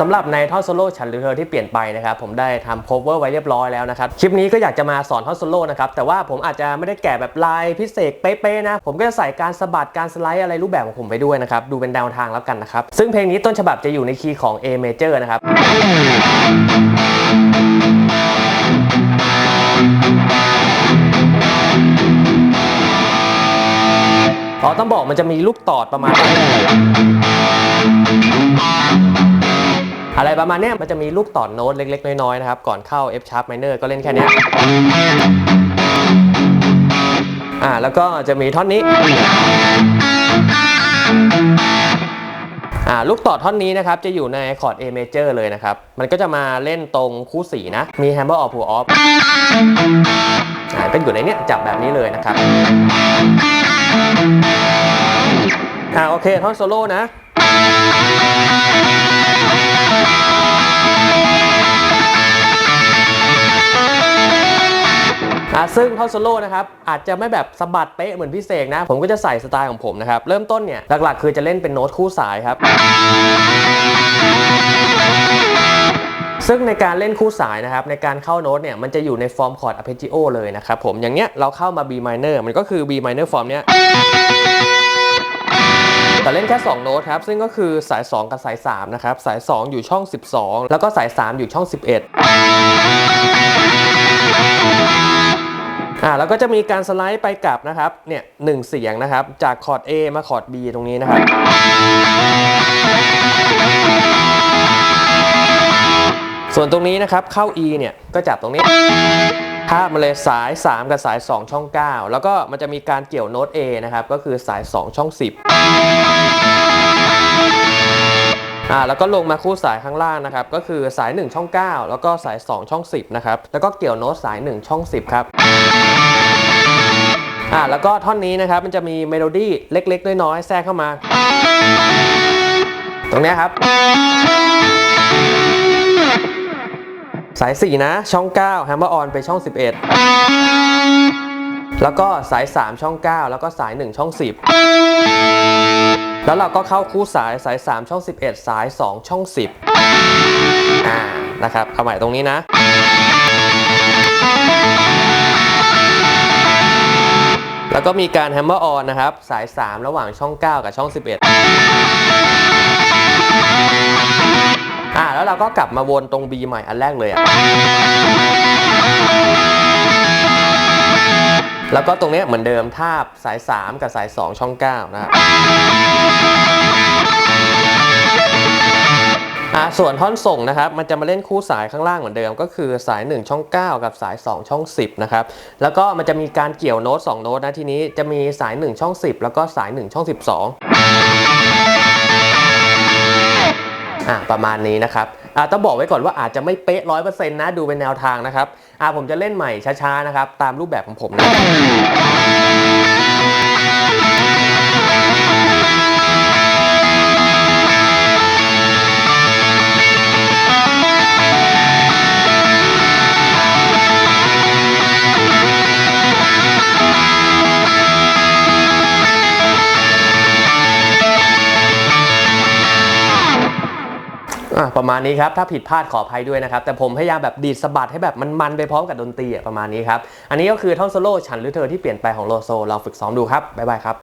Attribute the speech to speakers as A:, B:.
A: สำหรับในท่อนโซโล่ฉันหรือเธอที่เปลี่ยนไปนะครับผมได้ทำ cover ไว้เรียบร้อยแล้วนะครับคลิปนี้ก็อยากจะมาสอนท่อนโซโล่นะครับแต่ว่าผมอาจจะไม่ได้แกะแบบลายพิเศษเป๊ะๆนะผมก็จะใส่การสะบัดการสไลด์อะไรรูปแบบของผมไปด้วยนะครับดูเป็นแนวทางแล้วกันนะครับซึ่งเพลงนี้ต้นฉบับจะอยู่ในคีย์ของ A major นะครับอ๋อต้องบอกมันจะมีลูกตอดประมาณ อะไรประมาณนี้มันจะมีลูกต่อโน้ตเล็ก ๆ น้อยๆนะครับ ก่อนเข้า F sharp minor ก็เล่นแค่นี้อ่าแล้วก็จะมีท่อนนี้อ่าลูกต่อท่อนนี้นะครับ จะอยู่ในคอร์ด A major เลยนะครับ มันก็จะมาเล่นตรงคู่สีนะ มี hammer off pull off อ่าเป็นอยู่ในเนี้ยจับแบบนี้เลยนะครับอ่าโอเค ท่อนโซโล่นะ ซึ่งท่อนโซโล่นะครับอาจจะไม่แบบสะบัดเป๊ะเหมือนพี่เสกนะ ผมก็จะใส่สไตล์ของผมนะครับ เริ่มต้นเนี่ย หลักๆ คือจะเล่นเป็นโน้ตคู่สายครับ ซึ่งในการเล่นคู่สายนะครับ ในการเข้าโน้ตเนี่ย มันจะอยู่ในฟอร์มคอร์ด arpeggio เลยนะครับผมอย่างเงี้ยเราเข้ามา B minor มันก็คือ B minor ฟอร์มเนี้ยแต่เล่นแค่ 2 โน้ตครับ ซึ่งก็คือสาย 2 กับสาย 3 นะครับ สาย 2 อยู่ช่อง 12 แล้วก็สาย 3 อยู่ช่อง 11 อ่าแล้วก็จะมีการสไลด์ไปกลับนะครับเนี่ยหนึ่งเสียงนะครับ จากคอร์ด A มาคอร์ด B ตรงนี้นะครับ ส่วนตรงนี้นะครับเข้า E เนี่ยก็จับตรงนี้ภาพมาเลยสาย 3 กับสาย 2 ช่อง 9 แล้วก็มันจะมีการเกี่ยวโน้ต A นะครับ ก็คือสาย 2 ช่อง 10อ่าแล้วก็ลงมาคู่สายข้างล่างนะครับ ก็คือสาย 1 ช่อง 9 แล้วก็สาย 2 ช่อง 10 นะครับ แล้วก็เกี่ยวโน้ตสาย 1 ช่อง 10 ครับ อ่าแล้วก็ท่อนนี้นะครับมันจะมีเมโลดี้เล็กๆ น้อยๆแทรกเข้ามา ตรงเนี้ยครับ สาย 4 นะ ช่อง9 Hammer on ไปช่อง 11 แล้วก็สาย 3 ช่อง 9 แล้วก็สาย 1 ช่อง 10 แล้วเราก็เข้าคู่สายสาย 3 ช่อง 11 สาย 2 ช่อง 10อ่านะครับเอาใหม่ตรงนี้นะ แล้วก็มีการแฮมเมอร์ออนนะครับ สาย 3 ระหว่างช่อง 9 กับช่อง 11 อ่าแล้วเราก็กลับมาวนตรง B ใหม่อันแรกเลยอะแล้วก็ตรงเนี้ยเหมือนเดิมทาบสาย 3 กับสาย 2 ช่อง 9 นะครับ อ่าส่วนท่อนส่งนะครับ มันจะมาเล่นคู่สายข้างล่างเหมือนเดิม ก็คือสาย 1 ช่อง 9 กับสาย 2 ช่อง 10 นะครับ แล้วก็มันจะมีการเกี่ยวโน้ต2โน้ตนะทีนี้จะมีสาย 1 ช่อง 10 แล้วก็สาย 1 ช่อง 12อ่าประมาณนี้นะครับอ่าต้องบอกไว้ก่อนว่าอาจจะไม่เป๊ะร้อยเปอร์เซ็นต์นะดูเป็นแนวทางนะครับอ่าผมจะเล่นใหม่ช้าๆนะครับ ตามรูปแบบของผมนะ ประมาณนี้ครับ ถ้าผิดพลาดขออภัยด้วยนะครับ แต่ผมพยายามแบบดีดสะบัดให้แบบมันๆไปพร้อมกับดนตรีประมาณนี้ครับ อันนี้ก็คือท่อนโซโล่ฉันหรือเธอที่เปลี่ยนไปของโลโซเราฝึกซ้อมดูครับบ๊ายบายครับ